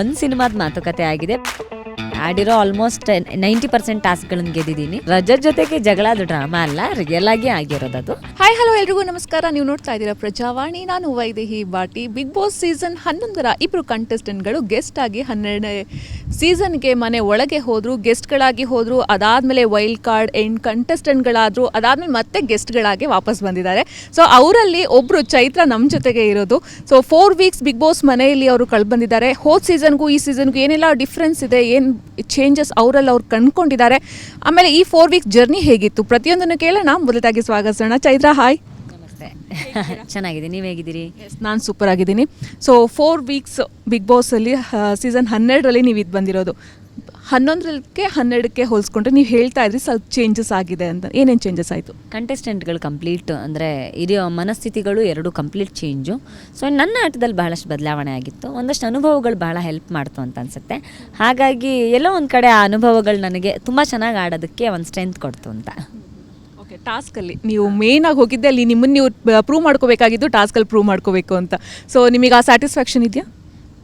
ಒಂದು ಸಿನಿಮಾದ ಮಾತುಕತೆ ಆಗಿದೆ. ಆಡಿರೋ ಆಲ್ಮೋಸ್ಟ್ ನೈಂಟಿ ಪರ್ಸೆಂಟ್ ಟಾಸ್ಕ್ಗಳನ್ನು ಗೆದ್ದಿದ್ದೀನಿ. ರಜ ಜೊತೆಗೆ ಜಗಳ ಅದು ಡ್ರಾಮಾ ಅಲ್ಲ ರಿಯಲ್ ಆಗಿ ಆಗಿರೋದದು ಹಾಯ್ ಹಲೋ ಎಲ್ರಿಗೂ, ನಮಸ್ಕಾರ. ನೀವು ನೋಡ್ತಾ ಇದ್ದೀರಾ ಪ್ರಜಾವಾಣಿ. ನಾನು Vaidehi Bati. Big boss season ಹನ್ನೊಂದರ ಇಬ್ಬರು ಕಂಟೆಸ್ಟೆಂಟ್ಗಳು ಗೆಸ್ಟ್ ಆಗಿ ಹನ್ನೆರಡನೇ ಸೀಸನ್ಗೆ ಮನೆ ಒಳಗೆ ಹೋದರು, ಗೆಸ್ಟ್ಗಳಾಗಿ ಹೋದರು, ಅದಾದಮೇಲೆ ವೈಲ್ಡ್ ಕಾರ್ಡ್, ಎಂಡ್ ಕಂಟೆಸ್ಟೆಂಟ್ಗಳಾದರು, ಅದಾದಮೇಲೆ ಮತ್ತೆ ಗೆಸ್ಟ್ಗಳಾಗಿ ವಾಪಸ್ ಬಂದಿದ್ದಾರೆ. ಸೊ ಅವರಲ್ಲಿ ಒಬ್ಬರು ಚೈತ್ರ ನಮ್ಮ ಜೊತೆಗೆ ಇರೋದು. So four weeks big boss ಮನೆಯಲ್ಲಿ ಅವರು ಕಳ್ಬಂದಿದ್ದಾರೆ. ಬಂದಿದ್ದಾರೆ ಹೋದ ಸೀಸನ್ಗೂ ಈ ಸೀಸನ್ಗೂ ಏನೆಲ್ಲ ಡಿಫ್ರೆನ್ಸ್ ಇದೆ, ಏನು ಚೇಂಜಸ್ ಅವರಲ್ಲಿ ಅವ್ರು ಕಂಡ್ಕೊಂಡಿದ್ದಾರೆ. ಆಮೇಲೆ ಈ ಫೋರ್ ವೀಕ್ಸ್ ಜರ್ನಿ ಹೇಗಿತ್ತು? ಪ್ರತಿಯೊಂದನ್ನು ಕೇಳೋಣ. ಮೊದಲಾಗಿ ಸ್ವಾಗತಿಸೋಣ. ಚೈತ್ರ ಹಾಯ್ ನಮಸ್ತೆ ಚೆನ್ನಾಗಿದೆ. ನೀವು ಹೇಗಿದ್ದೀರಿ? ನಾನು ಸೂಪರ್ ಆಗಿದ್ದೀನಿ. ಸೊ ಫೋರ್ ವೀಕ್ಸ್ ಬಿಗ್ ಬಾಸಲ್ಲಿ ಸೀಸನ್ ಹನ್ನೆರಡರಲ್ಲಿ ನೀವು ಇದು ಬಂದಿರೋದು. ಹನ್ನೊಂದರಕ್ಕೆ ಹನ್ನೆರಡಕ್ಕೆ ಹೋಲಿಸ್ಕೊಂಡ್ರೆ ನೀವು ಹೇಳ್ತಾ ಇದ್ರಿ ಸ್ವಲ್ಪ ಚೇಂಜಸ್ ಆಗಿದೆ ಅಂತ. ಏನೇನು ಚೇಂಜಸ್ ಆಯಿತು? ಕಂಟೆಸ್ಟೆಂಟ್ಗಳು ಕಂಪ್ಲೀಟ್ ಅಂದರೆ ಇರೋ ಮನಸ್ಥಿತಿಗಳು ಎರಡು ಕಂಪ್ಲೀಟ್ ಚೇಂಜು ಸೊ ನನ್ನ ಆಟದಲ್ಲಿ ಬಹಳಷ್ಟು ಬದಲಾವಣೆ ಆಗಿತ್ತು. ಒಂದಷ್ಟು ಅನುಭವಗಳು ಬಹಳ ಹೆಲ್ಪ್ ಮಾಡ್ತು ಅಂತ ಅನಿಸುತ್ತೆ. ಹಾಗಾಗಿ ಎಲ್ಲೋ ಒಂದು ಕಡೆ ಆ ಅನುಭವಗಳು ನನಗೆ ತುಂಬ ಚೆನ್ನಾಗಿ ಆಡೋದಕ್ಕೆ ಒಂದು ಸ್ಟ್ರೆಂತ್ ಕೊಡ್ತು ಅಂತ. ಟಾಸ್ಕಲ್ಲಿ ನೀವು ಮೇಯ್ನಾಗಿ ಹೋಗಿದ್ದೆ ಅಲ್ಲಿ ನಿಮ್ಮನ್ನು ನೀವು ಪ್ರೂವ್ ಮಾಡ್ಕೋಬೇಕಾಗಿದ್ದು ಟಾಸ್ಕಲ್ಲಿ ಪ್ರೂವ್ ಮಾಡ್ಕೋಬೇಕು ಅಂತ. ಸೊ ನಿಮಗೆ ಆ ಸ್ಯಾಟಿಸ್ಫ್ಯಾಕ್ಷನ್ ಇದೆಯಾ?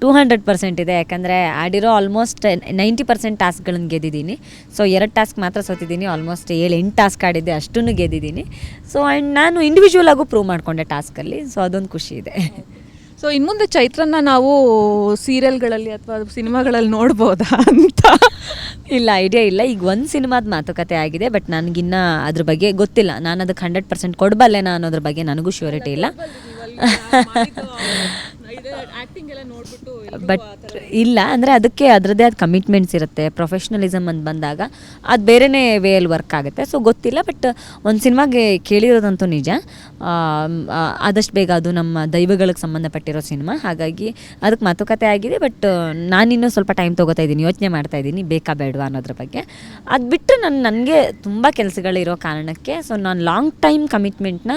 ಟೂ ಹಂಡ್ರೆಡ್ ಪರ್ಸೆಂಟ್ ಇದೆ, ಯಾಕಂದರೆ ಆಡಿರೋ ಆಲ್ಮೋಸ್ಟ್ ನೈಂಟಿ ಪರ್ಸೆಂಟ್ ಟಾಸ್ಕ್ಗಳನ್ನು ಗೆದ್ದಿದ್ದೀನಿ. ಸೊ ಎರಡು ಟಾಸ್ಕ್ ಮಾತ್ರ ಸೋತಿದ್ದೀನಿ ಆಲ್ಮೋಸ್ಟ್ ಏಳು, ಎಂಟು ಟಾಸ್ಕ್ ಆಡಿದ್ದೆ, ಅಷ್ಟನ್ನು ಗೆದ್ದಿದ್ದೀನಿ. ಸೊ ಆ್ಯಂಡ್ ನಾನು ಇಂಡಿವಿಜುವಲ್ ಆಗೂ ಪ್ರೂವ್ ಮಾಡಿಕೊಂಡೆ ಟಾಸ್ಕಲ್ಲಿ ಸೊ ಅದೊಂದು ಖುಷಿ ಇದೆ. ಸೊ ಇನ್ನು ಮುಂದೆ ಚೈತ್ರನ್ನ ನಾವು ಸೀರಿಯಲ್ಗಳಲ್ಲಿ ಅಥವಾ ಸಿನಿಮಾಗಳಲ್ಲಿ ನೋಡ್ಬೋದಾ ಅಂತ? ಇಲ್ಲ ಐಡಿಯಾ ಇಲ್ಲ. ಈಗ ಒಂದು ಸಿನಿಮಾದ ಮಾತುಕತೆ ಆಗಿದೆ ಬಟ್ ನನಗಿನ್ನ ಅದ್ರ ಬಗ್ಗೆ ಗೊತ್ತಿಲ್ಲ. ನಾನು ಅದಕ್ಕೆ ಹಂಡ್ರೆಡ್ ಪರ್ಸೆಂಟ್ ಕೊಡಬಲ್ಲೆನಾ ಅನ್ನೋದ್ರ ಬಗ್ಗೆ ನನಗೂ ಶ್ಯೂರಿಟಿ ಇಲ್ಲ. ಬಟ್ ಇಲ್ಲ ಅಂದರೆ ಅದಕ್ಕೆ ಅದರದ್ದೇ ಆದ ಕಮಿಟ್ಮೆಂಟ್ಸ್ ಇರುತ್ತೆ ಪ್ರೊಫೆಷ್ನಲಿಸಮ್ ಅಂತ ಬಂದಾಗ. ಅದು ಬೇರೆನೇ ವೇಯಲ್ಲಿ ವರ್ಕ್ ಆಗುತ್ತೆ ಸೊ ಗೊತ್ತಿಲ್ಲ ಬಟ್ ಒಂದು ಸಿನಿಮಾಗೆ ಕೇಳಿರೋದಂತೂ ನಿಜ. ಆದಷ್ಟು ಬೇಗ ಅದು ನಮ್ಮ ದೈವಗಳಿಗೆ ಸಂಬಂಧಪಟ್ಟಿರೋ ಸಿನಿಮಾ ಹಾಗಾಗಿ ಅದಕ್ಕೆ ಮಾತುಕತೆ ಆಗಿದೆ ಬಟ್ ನಾನಿನ್ನೂ ಸ್ವಲ್ಪ ಟೈಮ್ ತೊಗೋತಾ ಇದ್ದೀನಿ ಯೋಚನೆ ಮಾಡ್ತಾ ಇದ್ದೀನಿ ಬೇಕಾ ಬೇಡವಾ ಅನ್ನೋದ್ರ ಬಗ್ಗೆ. ಅದು ಬಿಟ್ಟರೆ ನನ್ನ ನನಗೆ ತುಂಬ ಕೆಲಸಗಳಿರೋ ಕಾರಣಕ್ಕೆ ಸೊ ನಾನು ಲಾಂಗ್ ಟೈಮ್ ಕಮಿಟ್ಮೆಂಟ್ನ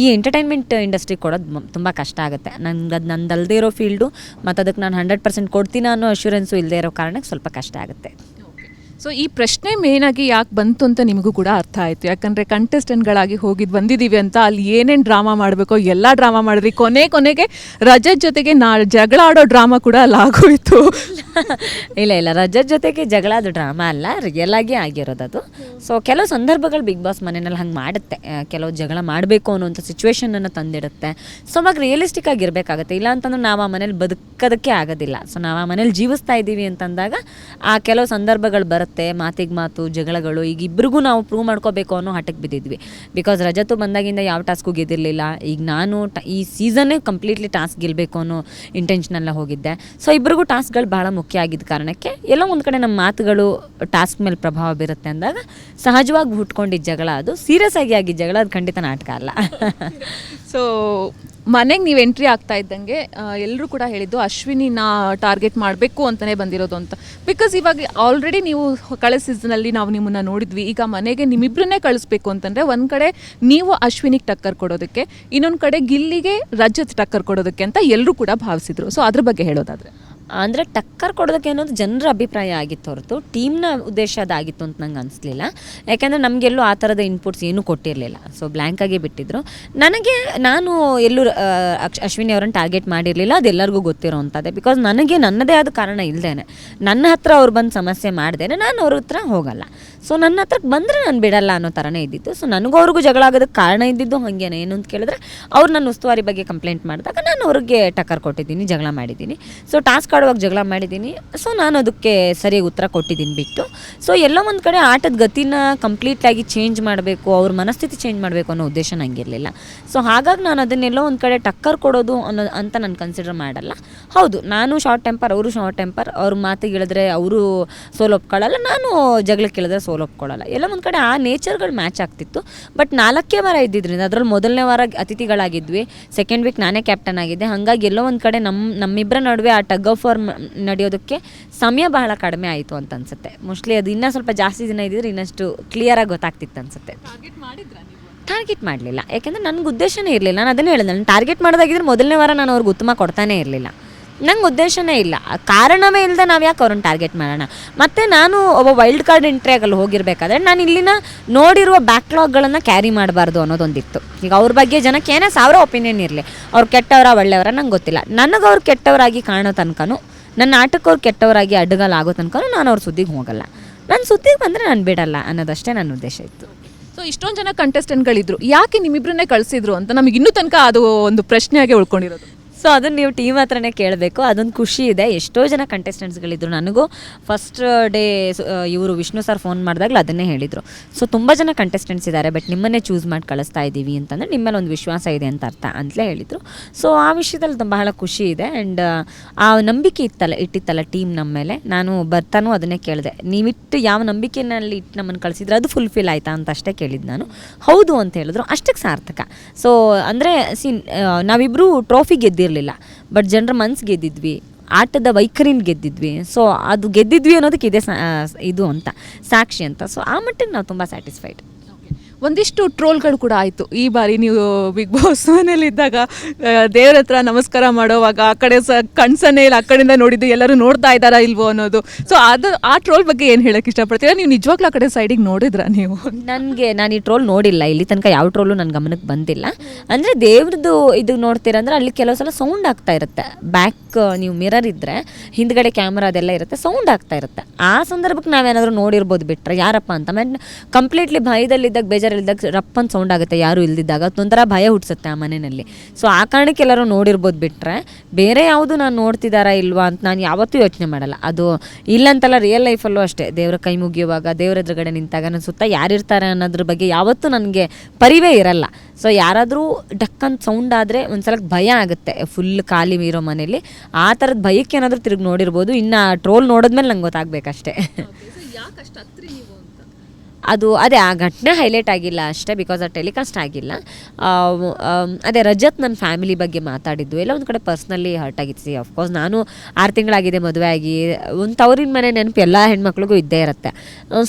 ಈ ಎಂಟರ್ಟೈನ್ಮೆಂಟ್ ಇಂಡಸ್ಟ್ರಿ ಕೊಡೋದು ತುಂಬ ಕಷ್ಟ ಆಗುತ್ತೆ. ನನಗೆ ಅದು ನಂದಲ್ಲದೆ ಇರೋ ಫೀಲ್ಡು ಮತ್ತು ಅದಕ್ಕೆ ನಾನು ಹಂಡ್ರೆಡ್ ಪರ್ಸೆಂಟ್ ಕೊಡ್ತೀನಿ ಅನ್ನೋ ಅಶ್ಯೂರೆನ್ಸು ಇಲ್ಲದೆ ಇರೋ ಕಾರಣಕ್ಕೆ ಸ್ವಲ್ಪ ಕಷ್ಟ ಆಗುತ್ತೆ. ಸೊ ಈ ಪ್ರಶ್ನೆ ಮೇನಾಗಿ ಯಾಕೆ ಬಂತು ಅಂತ ನಿಮಗೂ ಕೂಡ ಅರ್ಥ ಆಯಿತು. ಯಾಕಂದರೆ ಕಂಟೆಸ್ಟೆಂಟ್ಗಳಾಗಿ ಹೋಗಿದ್ದು ಬಂದಿದ್ದೀವಿ ಅಂತ ಅಲ್ಲಿ ಏನೇನು ಡ್ರಾಮಾ ಮಾಡಬೇಕೋ ಎಲ್ಲ ಡ್ರಾಮಾ ಮಾಡಿದ್ರಿ ಕೊನೆ ಕೊನೆಗೆ ರಜತ್ ಜೊತೆಗೆ ನಾ ಜಗಳ ಆಡೋ ಡ್ರಾಮಾ ಕೂಡ ಅಲ್ಲಿ ಆಗೋಯ್ತು. ಇಲ್ಲ ಇಲ್ಲ ರಜದ ಜೊತೆಗೆ ಜಗಳ ಅದು ಡ್ರಾಮಾ ಅಲ್ಲ ರಿಯಲ್ ಆಗಿ ಆಗಿರೋದು ಅದು. ಸೊ ಕೆಲವು ಸಂದರ್ಭಗಳು ಬಿಗ್ ಬಾಸ್ ಮನೆಯಲ್ಲಿ ಹಂಗೆ ಮಾಡುತ್ತೆ. ಕೆಲವು ಜಗಳ ಮಾಡಬೇಕು ಅನ್ನೋಂಥ ಸಿಚುವೇಶನನ್ನು ತಂದಿಡುತ್ತೆ. ಸೊ ಅವಾಗ ರಿಯಲಿಸ್ಟಿಕ್ ಆಗಿರಬೇಕಾಗುತ್ತೆ ಇಲ್ಲ ಅಂತಂದ್ರೆ ನಾವು ಆ ಮನೇಲಿ ಬದುಕೋದಕ್ಕೆ ಆಗೋದಿಲ್ಲ. ಸೊ ನಾವು ಆ ಮನೇಲಿ ಜೀವಿಸ್ತಾ ಇದ್ದೀವಿ ಅಂತಂದಾಗ ಆ ಕೆಲವು ಸಂದರ್ಭಗಳು ಬರುತ್ತೆ ಮಾತಿಗೆ ಮಾತು, ಜಗಳಗಳು ಈಗ ಇಬ್ಬರಿಗೂ ನಾವು ಪ್ರೂವ್ ಮಾಡ್ಕೋಬೇಕು ಅನ್ನೋ ಹಠಕ್ಕೆ ಬಿದ್ದಿದ್ವಿ. ಬಿಕಾಸ್ ರಜತು ಬಂದಾಗಿಂದ ಯಾವ ಟಾಸ್ಕು ಗೆದ್ದಿರಲಿಲ್ಲ. ಈಗ ನಾನು ಈ ಸೀಸನ್ನೇ ಕಂಪ್ಲೀಟ್ಲಿ ಟಾಸ್ಕ್ ಗೆಲ್ಲಬೇಕು ಅನ್ನೋ ಇಂಟೆನ್ಷನಲ್ಲ ಹೋಗಿದ್ದೆ. ಸೊ ಇಬ್ಬರಿಗೂ ಟಾಸ್ಕ್ಗಳು ಭಾಳ ಮುಖ್ಯ ಆಗಿದ್ದ ಕಾರಣಕ್ಕೆ ಎಲ್ಲ ಒಂದು ಕಡೆ ನಮ್ಮ ಮಾತುಗಳು ಟಾಸ್ಕ್ ಮೇಲೆ ಪ್ರಭಾವ ಬೀರುತ್ತೆ ಅಂದಾಗ ಸಹಜವಾಗಿ ಹುಟ್ಕೊಂಡಿದ್ದ ಜಗಳ ಅದು ಸೀರಿಯಸ್ ಆಗಿ ಆಗಿದ್ದ ಜಗಳ, ಅದು ಖಂಡಿತ ನಾಟಕ ಅಲ್ಲ. ಸೊ ಮನೆಗೆ ನೀವು ಎಂಟ್ರಿ ಆಗ್ತಾ ಇದ್ದಂಗೆ ಎಲ್ಲರೂ ಕೂಡ ಹೇಳಿದ್ದು ಅಶ್ವಿನಿನ ಟಾರ್ಗೆಟ್ ಮಾಡಬೇಕು ಅಂತಲೇ ಬಂದಿರೋದು ಅಂತ. ಬಿಕಾಸ್ ಇವಾಗ ಆಲ್ರೆಡಿ ನೀವು ಕಳೆದ ಸೀಸನಲ್ಲಿ ನಾವು ನಿಮ್ಮನ್ನು ನೋಡಿದ್ವಿ. ಈಗ ಮನೆಗೆ ನಿಮ್ಮಿಬ್ಬರನ್ನೇ ಕಳಿಸ್ಬೇಕು ಅಂತಂದರೆ ಒಂದು ಕಡೆ ನೀವು ಅಶ್ವಿನಿಗೆ ಟಕ್ಕರ್ ಕೊಡೋದಕ್ಕೆ, ಇನ್ನೊಂದು ಕಡೆ ಗಿಲ್ಲಿಗೆ ರಜತ್ ಟಕ್ಕರ್ ಕೊಡೋದಕ್ಕೆ ಅಂತ ಎಲ್ಲರೂ ಕೂಡ ಭಾವಿಸಿದ್ರು. ಸೊ ಅದ್ರ ಬಗ್ಗೆ ಹೇಳೋದಾದ್ರೆ. ಅಂದರೆ ಟಕ್ಕರ್ ಕೊಡೋದಕ್ಕೆ ಅನ್ನೋದು ಜನರ ಅಭಿಪ್ರಾಯ ಆಗಿತ್ತು ಹೊರತು, ಟೀಮ್ನ ಉದ್ದೇಶ ಅದಾಗಿತ್ತು ಅಂತ ನಂಗೆ ಅನಿಸ್ಲಿಲ್ಲ. ಯಾಕೆಂದರೆ ನಮಗೆಲ್ಲೂ ಆ ಥರದ ಇನ್ಪುಟ್ಸ್ ಏನೂ ಕೊಟ್ಟಿರಲಿಲ್ಲ. ಸೊ ಬ್ಲ್ಯಾಂಕಾಗಿ ಬಿಟ್ಟಿದ್ರು. ನನಗೆ ನಾನು ಎಲ್ಲೂ ಅಶ್ವಿನಿ ಅವರನ್ನು ಟಾರ್ಗೆಟ್ ಮಾಡಿರಲಿಲ್ಲ. ಅದೆಲ್ಲರಿಗೂ ಗೊತ್ತಿರೋ ಅಂಥದ್ದೇ. ಬಿಕಾಸ್ ನನಗೆ ನನ್ನದೇ ಆದ ಕಾರಣ ಇಲ್ಲದೇನೆ ನನ್ನ ಹತ್ರ ಅವ್ರು ಬಂದು ಸಮಸ್ಯೆ ಮಾಡ್ದೇನೆ. ನಾನು ಅವ್ರ ಹತ್ರ ಹೋಗಲ್ಲ. ಸೊ ನನ್ನ ಹತ್ರಕ್ಕೆ ಬಂದರೆ ನಾನು ಬಿಡಲ್ಲ ಅನ್ನೋ ಥರನೇ ಇದ್ದಿತ್ತು. ಸೊ ನನಗೂ ಅವ್ರಿಗೂ ಜಗಳ ಆಗೋದಕ್ಕೆ ಕಾರಣ ಇದ್ದಿದ್ದು ಹಾಗೇನೆ ಏನು ಅಂತ ಕೇಳಿದ್ರೆ ಅವ್ರು ನನ್ನ ಉಸ್ತುವಾರಿ ಬಗ್ಗೆ ಕಂಪ್ಲೇಂಟ್ ಮಾಡಿದಾಗ ನಾನು ಅವ್ರಿಗೆ ಟಕ್ಕರ್ ಕೊಟ್ಟಿದ್ದೀನಿ, ಜಗಳ ಮಾಡಿದ್ದೀನಿ. ಸೊ ಟಾಸ್ಕ್ ಆಡುವಾಗ ಜಗಳ ಮಾಡಿದ್ದೀನಿ. ಸೊ ನಾನು ಅದಕ್ಕೆ ಸರಿಯಾಗಿ ಉತ್ತರ ಕೊಟ್ಟಿದ್ದೀನಿ ಬಿಟ್ಟು. ಸೊ ಎಲ್ಲೋ ಒಂದು ಕಡೆ ಆಟದ ಗತಿನ ಕಂಪ್ಲೀಟಾಗಿ ಚೇಂಜ್ ಮಾಡಬೇಕು, ಅವ್ರ ಮನಸ್ಥಿತಿ ಚೇಂಜ್ ಮಾಡಬೇಕು ಅನ್ನೋ ಉದ್ದೇಶ ನನಗಿರಲಿಲ್ಲ ಸೊ ಹಾಗಾಗಿ ನಾನು ಅದನ್ನೆಲ್ಲೋ ಒಂದು ಕಡೆ ಟಕ್ಕರ್ ಕೊಡೋದು ಅನ್ನೋ ಅಂತ ನಾನು ಕನ್ಸಿಡರ್ ಮಾಡಲ್ಲ. ಹೌದು, ನಾನು ಶಾರ್ಟ್ ಟೆಂಪರ್ ಅವರು ಶಾರ್ಟ್ ಟೆಂಪರ್ ಅವ್ರ ಮಾತಿಗೆ ಹೇಳಿದ್ರೆ ಅವರು ಸೋಲೊಪ್ಕೊಳ್ಳಲ್ಲ ನಾನು ಜಗಳಕ್ಕೆ ಹೇಳಿದ್ರೆ ಸೋಲ್ ಒಪ್ಕೊಳ್ಳಲ್ಲ ಎಲ್ಲ ಒಂದು ಕಡೆ ಆ ನೇಚರ್ಗಳು ಮ್ಯಾಚ್ ಆಗ್ತಿತ್ತು. ಬಟ್ ನಾಲ್ಕೇ ವಾರ ಇದ್ದಿದ್ರಿಂದ ಅದರಲ್ಲಿ ಮೊದಲನೇ ವಾರ ಅತಿಥಿಗಳಾಗಿದ್ವಿ. ಸೆಕೆಂಡ್ ವೀಕ್ ನಾನೇ ಕ್ಯಾಪ್ಟನ್ ಆಗಿದ್ದೆ. ಹಾಗಾಗಿ ಎಲ್ಲೋ ಒಂದು ಕಡೆ ನಮ್ಮ ನಮ್ಮಿಬ್ಬರ ನಡುವೆ ಆ ಟಗ್ ಆಫ್ ಫಾರ್ ನಡೆಯೋದಕ್ಕೆ ಸಮಯ ಬಹಳ ಕಡಿಮೆ ಆಯಿತು ಅಂತ ಅನ್ಸುತ್ತೆ. ಮೋಸ್ಟ್ಲಿ ಅದು ಇನ್ನೂ ಸ್ವಲ್ಪ ಜಾಸ್ತಿ ದಿನ ಇದ್ದಿದ್ರೆ ಇನ್ನಷ್ಟು ಕ್ಲಿಯರಾಗಿ ಗೊತ್ತಾಗ್ತಿತ್ತು ಅನ್ಸುತ್ತೆ. ಟಾರ್ಗೆಟ್ ಮಾಡಲಿಲ್ಲ. ಯಾಕೆಂದರೆ ನನಗೆ ಉದ್ದೇಶನೇ ಇರಲಿಲ್ಲ. ನಾನು ಅದನ್ನೇ ಹೇಳಿದೆ. ನಾನು ಟಾರ್ಗೆಟ್ ಮಾಡೋದಾಗಿದ್ರೆ ಮೊದಲನೇ ವಾರ ನಾನು ಅವ್ರಿಗೆ ಉತ್ತಮ ಕೊಡ್ತಾನೇ ಇರಲಿಲ್ಲ. ನಂಗೆ ಉದ್ದೇಶನೇ ಇಲ್ಲ. ಕಾರಣವೇ ಇಲ್ಲದೆ ನಾವು ಯಾಕೆ ಅವ್ರನ್ನ ಟಾರ್ಗೆಟ್ ಮಾಡೋಣ? ಮತ್ತು ನಾನು ಒಬ್ಬ ವೈಲ್ಡ್ ಕಾರ್ಡ್ ಎಂಟ್ರಿ ಆಗಲ್ಲಿ ಹೋಗಿರಬೇಕಾದ್ರೆ ನಾನು ಇಲ್ಲಿನ ನೋಡಿರುವ ಬ್ಯಾಕ್ಲಾಗ್ಗಳನ್ನು ಕ್ಯಾರಿ ಮಾಡಬಾರ್ದು ಅನ್ನೋದೊಂದಿತ್ತು. ಈಗ ಅವ್ರ ಬಗ್ಗೆ ಜನಕ್ಕೆ ಏನೇ ಸಾವಿರ ಒಪಿನಿಯನ್ ಇರಲಿ, ಅವ್ರು ಕೆಟ್ಟವರ ಒಳ್ಳೆಯವರ ನಂಗೆ ಗೊತ್ತಿಲ್ಲ. ನನಗೆ ಅವ್ರು ಕೆಟ್ಟವರಾಗಿ ಕಾಣೋ ತನಕನೂ, ನನ್ನ ಆಟಕ್ಕವ್ರು ಕೆಟ್ಟವರಾಗಿ ಅಡ್ಡಗಾಲ ಆಗೋ ತನಕ ನಾನು ಅವ್ರ ಸುದ್ದಿಗೆ ಹೋಗಲ್ಲ. ನನ್ನ ಸುದ್ದಿಗೆ ಬಂದರೆ ನಾನು ಬಿಡಲ್ಲ ಅನ್ನೋದಷ್ಟೇ ನನ್ನ ಉದ್ದೇಶ ಇತ್ತು. ಸೊ ಇಷ್ಟೊಂದು ಜನ ಕಂಟೆಸ್ಟೆಂಟ್ಗಳಿದ್ರು ಯಾಕೆ ನಿಮ್ಮಿಬ್ಬರನ್ನೇ ಕಳಿಸಿದ್ರು ಅಂತ ನಮಗೆ ಇನ್ನೂ ತನಕ ಅದು ಒಂದು ಪ್ರಶ್ನೆಯಾಗಿ ಉಳ್ಕೊಂಡಿರೋದು? ಸೊ ಅದನ್ನು ನೀವು ಟೀಮ್ ಹತ್ರನೇ ಕೇಳಬೇಕು. ಅದೊಂದು ಖುಷಿ ಇದೆ. ಎಷ್ಟೋ ಜನ ಕಂಟೆಸ್ಟೆಂಟ್ಸ್ಗಳಿದ್ರು ನನಗೂ. ಫಸ್ಟ್ ಡೇ ಇವರು ವಿಷ್ಣು ಸರ್ ಫೋನ್ ಮಾಡಿದಾಗಲೂ ಅದನ್ನೇ ಹೇಳಿದರು. ಸೊ ತುಂಬ ಜನ ಕಂಟೆಸ್ಟೆಂಟ್ಸ್ ಇದ್ದಾರೆ ಬಟ್ ನಿಮ್ಮನ್ನೇ ಚೂಸ್ ಮಾಡಿ ಕಳಿಸ್ತಾ ಇದ್ದೀವಿ ಅಂತಂದರೆ ನಿಮ್ಮಲ್ಲಿ ಒಂದು ವಿಶ್ವಾಸ ಇದೆ ಅಂತ ಅರ್ಥ ಅಂತಲೇ ಹೇಳಿದರು. ಸೊ ಆ ವಿಷಯದಲ್ಲಿ ಬಹಳ ಖುಷಿ ಇದೆ ಆ್ಯಂಡ್ ಆ ನಂಬಿಕೆ ಇತ್ತಲ್ಲ, ಇಟ್ಟಿತ್ತಲ್ಲ ಟೀಮ್ ನಮ್ಮ ಮೇಲೆ. ನಾನು ಬರ್ತಾನೂ ಅದನ್ನೇ ಕೇಳಿದೆ. ನೀವಿಟ್ಟು ಯಾವ ನಂಬಿಕೆನಲ್ಲಿ ಇಟ್ಟು ನಮ್ಮನ್ನು ಕಳಿಸಿದ್ರೆ ಅದು ಫುಲ್ಫಿಲ್ ಆಯಿತಾ ಅಂತ ಅಷ್ಟೇ ಕೇಳಿದ್ದು ನಾನು. ಹೌದು ಅಂತ ಹೇಳಿದ್ರು. ಅಷ್ಟಕ್ಕೆ ಸಾರ್ಥಕ. ಸೊ ಅಂದರೆ ಸಿ ನಾವಿಬ್ಬರು ಟ್ರೋಫಿ ಗೆದ್ದಿರಲಿಲ್ಲ ಬಟ್ ಜನರ ಮನ್ಸು ಗೆದ್ದಿದ್ವಿ, ಆಟದ ವೈಖರಿನ ಗೆದ್ದಿದ್ವಿ. ಸೊ ಅದು ಗೆದ್ದಿದ್ವಿ ಅನ್ನೋದಕ್ಕೆ ಇದೆ ಇದು ಅಂತ, ಸಾಕ್ಷಿ ಅಂತ. ಸೊ ಆ ಮಟ್ಟಿಗೆ ನಾವು ತುಂಬ ಸ್ಯಾಟಿಸ್ಫೈಡ್ ಒಂದಿಷ್ಟು ಟ್ರೋಲ್ಗಳು ಕೂಡ ಆಯಿತು. ಈ ಬಾರಿ ನೀವು ಬಿಗ್ ಬಾಸ್ ಮನೇಲಿದ್ದಾಗ ದೇವ್ರ ಹತ್ರ ನಮಸ್ಕಾರ ಮಾಡೋವಾಗ, ಆ ಕಡೆ ಸ ಕಣ್ಸನ್ನೇ ಇಲ್ಲ, ಆ ಕಡೆಯಿಂದ ನೋಡಿದ್ದು ಎಲ್ಲರೂ ನೋಡ್ತಾ ಇದ್ದಾರಾ ಇಲ್ವೋ ಅನ್ನೋದು. ಸೊ ಅದು ಆ ಟ್ರೋಲ್ ಬಗ್ಗೆ ಏನು ಹೇಳಕ್ಕೆ ಇಷ್ಟಪಡ್ತೀರಾ? ನೀವು ನಿಜವಾಗ್ಲೂ ಆ ಕಡೆ ಸೈಡಿಗೆ ನೋಡಿದ್ರಾ ನೀವು? ನನಗೆ, ನಾನು ಈ ಟ್ರೋಲ್ ನೋಡಿಲ್ಲ. ಇಲ್ಲಿ ತನಕ ಯಾವ ಟ್ರೋಲು ನನ್ನ ಗಮನಕ್ಕೆ ಬಂದಿಲ್ಲ. ಅಂದರೆ ದೇವ್ರದ್ದು ಇದು ನೋಡ್ತೀರಂದ್ರೆ ಅಲ್ಲಿ ಕೆಲವು ಸಲ ಸೌಂಡ್ ಆಗ್ತಾ ಇರುತ್ತೆ. ಬ್ಯಾಕ್ ನೀವು ಮಿರರ್ ಇದ್ದರೆ ಹಿಂದ್ಗಡೆ ಕ್ಯಾಮ್ರಾ ಅದೆಲ್ಲ ಇರುತ್ತೆ, ಸೌಂಡ್ ಆಗ್ತಾ ಇರುತ್ತೆ. ಆ ಸಂದರ್ಭಕ್ಕೆ ನಾವೇನಾದರೂ ನೋಡಿರ್ಬೋದು ಬಿಟ್ರೆ, ಯಾರಪ್ಪ ಅಂತ. ಕಂಪ್ಲೀಟ್ಲಿ ಭಯದಲ್ಲಿದ್ದಾಗ ಬೇಜಾರಲ್ಲಿದ್ದಾಗ ರಪ್ಪನ್ ಸೌಂಡ್ ಆಗುತ್ತೆ, ಯಾರು ಇಲ್ದಿದ್ದಾಗ. ಅದೊಂಥರ ಭಯ ಹುಟ್ಟಿಸುತ್ತೆ ಆ ಮನೆಯಲ್ಲಿ. ಸೊ ಆ ಕಾರಣಕ್ಕೆ ಎಲ್ಲರೂ ನೋಡಿರ್ಬೋದು ಬಿಟ್ಟರೆ ಬೇರೆ ಯಾವುದು ನಾನು ನೋಡ್ತಿದ್ದಾರಾ ಇಲ್ವಾ ಅಂತ ನಾನು ಯಾವತ್ತೂ ಯೋಚನೆ ಮಾಡಲ್ಲ. ಅದು ಇಲ್ಲಂತಲ್ಲ ರಿಯಲ್ ಲೈಫಲ್ಲೂ ಅಷ್ಟೇ. ದೇವರ ಕೈ ಮುಗಿಯುವಾಗ, ದೇವರ ಎದುರುಗಡೆ ನಿಂತಾಗ ನನ್ನ ಸುತ್ತ ಯಾರಿರ್ತಾರೆ ಅನ್ನೋದ್ರ ಬಗ್ಗೆ ಯಾವತ್ತೂ ನನಗೆ ಪರಿವೇ ಇರಲ್ಲ. ಸೊ ಯಾರಾದರೂ ಡಕ್ಕನ್ ಸೌಂಡ್ ಆದರೆ ಒಂದ್ಸಲ ಭಯ ಆಗುತ್ತೆ ಫುಲ್ ಖಾಲಿ ಇರೋ ಮನೇಲಿ ಆ ಥರದ ಭಯಕ್ಕೆ ಏನಾದರೂ ತಿರುಗಿ ನೋಡಿರ್ಬೋದು. ಇನ್ನು ಟ್ರೋಲ್ ನೋಡಿದ್ಮೇಲೆ ನಂಗೆ ಗೊತ್ತಾಗಬೇಕಷ್ಟೇ. ಅದು, ಅದೇ ಆ ಘಟನೆ ಹೈಲೈಟ್ ಆಗಿಲ್ಲ ಅಷ್ಟೇ ಬಿಕಾಸ್ ಆ ಟೆಲಿಕಾಸ್ಟ್ ಆಗಿಲ್ಲ. ಅದೇ ರಜತ್ ನನ್ನ ಫ್ಯಾಮಿಲಿ ಬಗ್ಗೆ ಮಾತಾಡಿದ್ದು. ಎಲ್ಲ ಒಂದು ಕಡೆ ಪರ್ಸ್ನಲಿ ಹರ್ಟ್ ಆಗಿತ್ತು. ಸಿ ಅಫ್ಕೋರ್ಸ್ ನಾನು ಆರು ತಿಂಗಳಾಗಿದೆ ಮದುವೆ ಆಗಿ. ಒಂದು ತವರಿನ ಮನೆ ನೆನಪು ಎಲ್ಲ ಹೆಣ್ಮಕ್ಳಿಗೂ ಇದ್ದೇ ಇರುತ್ತೆ.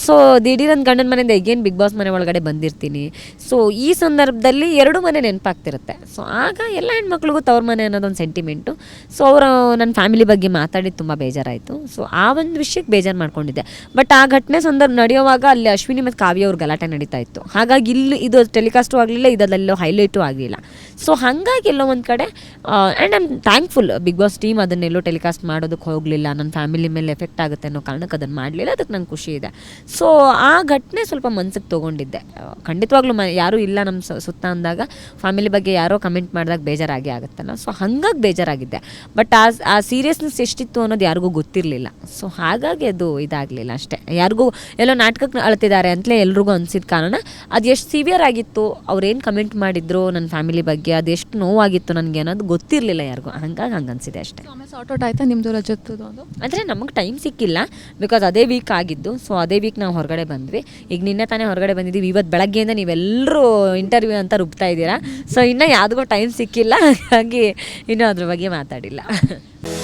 ಸೊ ದಿಢೀರ್ ನನ್ನ ಗಂಡನ ಮನೆಯಿಂದ ಈಗೇನು ಬಿಗ್ ಬಾಸ್ ಮನೆ ಒಳಗಡೆ ಬಂದಿರ್ತೀನಿ. ಸೊ ಈ ಸಂದರ್ಭದಲ್ಲಿ ಎರಡು ಮನೆ ನೆನಪಾಗ್ತಿರುತ್ತೆ. ಸೊ ಆಗ ಎಲ್ಲ ಹೆಣ್ಮಕ್ಳಿಗೂ ತವ್ರ ಮನೆ ಅನ್ನೋದೊಂದು ಸೆಂಟಿಮೆಂಟು ಸೊ ಅವರು ನನ್ನ ಫ್ಯಾಮಿಲಿ ಬಗ್ಗೆ ಮಾತಾಡಿದ್ದು ತುಂಬ ಬೇಜಾರಾಯಿತು. ಸೊ ಆ ಒಂದು ವಿಷಯಕ್ಕೆ ಬೇಜಾರು ಮಾಡ್ಕೊಂಡಿದ್ದೆ. ಬಟ್ ಆ ಘಟನೆ ಸಂದರ್ಭ ನಡೆಯುವಾಗ ಅಲ್ಲಿ ಅಶ್ವಿನಿ ಮತ್ತು ಕಾವ್ಯ ಅವ್ರ ಗಲಾಟೆ ನಡೀತಾ ಇತ್ತು. ಹಾಗಾಗಿ ಇಲ್ಲಿ ಇದು ಟೆಲಿಕಾಸ್ಟು ಆಗಲಿಲ್ಲ ಇದಲ್ಲೆಲ್ಲೋ ಹೈಲೈಟು ಆಗಲಿಲ್ಲ. ಸೊ ಹಾಗಾಗಿ ಎಲ್ಲೋ ಒಂದು ಕಡೆ and I'm thankful big boss team ಅದನ್ನೆಲ್ಲೋ telecast ಮಾಡೋದಕ್ಕೆ ಹೋಗಲಿಲ್ಲ ನನ್ನ ಫ್ಯಾಮಿಲಿ ಮೇಲೆ ಎಫೆಕ್ಟ್ ಆಗುತ್ತೆ ಅನ್ನೋ ಕಾರಣಕ್ಕೆ ಅದನ್ನು ಮಾಡಲಿಲ್ಲ, ಅದಕ್ಕೆ ನಂಗೆ ಖುಷಿ ಇದೆ. ಸೊ ಆ ಘಟನೆ ಸ್ವಲ್ಪ ಮನ್ಸಿಗೆ ತೊಗೊಂಡಿದ್ದೆ. ಖಂಡಿತವಾಗ್ಲೂ ಮ, ಯಾರೂ ಇಲ್ಲ ನಮ್ಮ ಸುತ್ತ ಅಂದಾಗ ಫ್ಯಾಮಿಲಿ ಬಗ್ಗೆ ಯಾರೋ ಕಮೆಂಟ್ ಮಾಡಿದಾಗ ಬೇಜಾರಾಗಿ ಆಗುತ್ತಲ್ಲ. ಸೊ ಹಾಗಾಗಿ ಬೇಜಾರಾಗಿದ್ದೆ. ಬಟ್ ಆ ಆ ಸೀರಿಯಸ್ನೆಸ್ ಎಷ್ಟಿತ್ತು ಅನ್ನೋದು ಯಾರಿಗೂ ಗೊತ್ತಿರಲಿಲ್ಲ. ಸೊ ಹಾಗಾಗಿ ಅದು ಇದಾಗಲಿಲ್ಲ ಅಷ್ಟೇ. ಯಾರಿಗೂ ಎಲ್ಲೋ ನಾಟಕಕ್ಕೆ ಅಳ್ತಿದ್ದಾರೆ ಅಂತಲೇ ಎಲ್ರಿಗೂ ಅನಿಸಿದ ಕಾರಣ ಅದು ಎಷ್ಟು ಸಿವಿಯರ್ ಆಗಿತ್ತು ಅವ್ರೇನು ಕಮೆಂಟ್ ಮಾಡಿದ್ರು ನನ್ನ ಫ್ಯಾಮಿಲಿ ಬಗ್ಗೆ ಅದು ಅದೆಷ್ಟು ನೋವಾಗಿತ್ತು ನನಗೆ ಅನ್ನೋದು ಗೊತ್ತಿರಲಿಲ್ಲ ಯಾರಿಗೂ. ಹಂಗಾಗಿ ಹಂಗೆ ಅನಿಸಿದೆ ಅಷ್ಟೇ. ಆಮೇಲೆ ಸಾರ್ಟ್ ಔಟ್ ಆಯ್ತಾ ನಿಮ್ಮದು ರಜತ್ತದು ಅದು? ಆದರೆ ನಮಗೆ ಟೈಮ್ ಸಿಕ್ಕಿಲ್ಲ ಬಿಕಾಸ್ ಅದೇ ವೀಕ್ ಆಗಿದ್ದು ಸೊ ಅದೇ ವೀಕ್ ನಾವು ಹೊರಗಡೆ ಬಂದ್ವಿ. ಈಗ ನಿನ್ನೆ ತಾನೇ ಹೊರಗಡೆ ಬಂದಿದ್ದೀವಿ ಇವತ್ತು ಬೆಳಗ್ಗೆಯಿಂದ ನೀವೆಲ್ಲರೂ ಇಂಟರ್ವ್ಯೂ ಅಂತ ರುಬ್ತಾ ಇದ್ದೀರಾ. ಸೊ ಇನ್ನೂ ಯಾವುದಕ್ಕೂ ಟೈಮ್ ಸಿಕ್ಕಿಲ್ಲ ಹಾಗಾಗಿ ಇನ್ನೂ ಅದ್ರ ಬಗ್ಗೆ ಮಾತಾಡಿಲ್ಲ.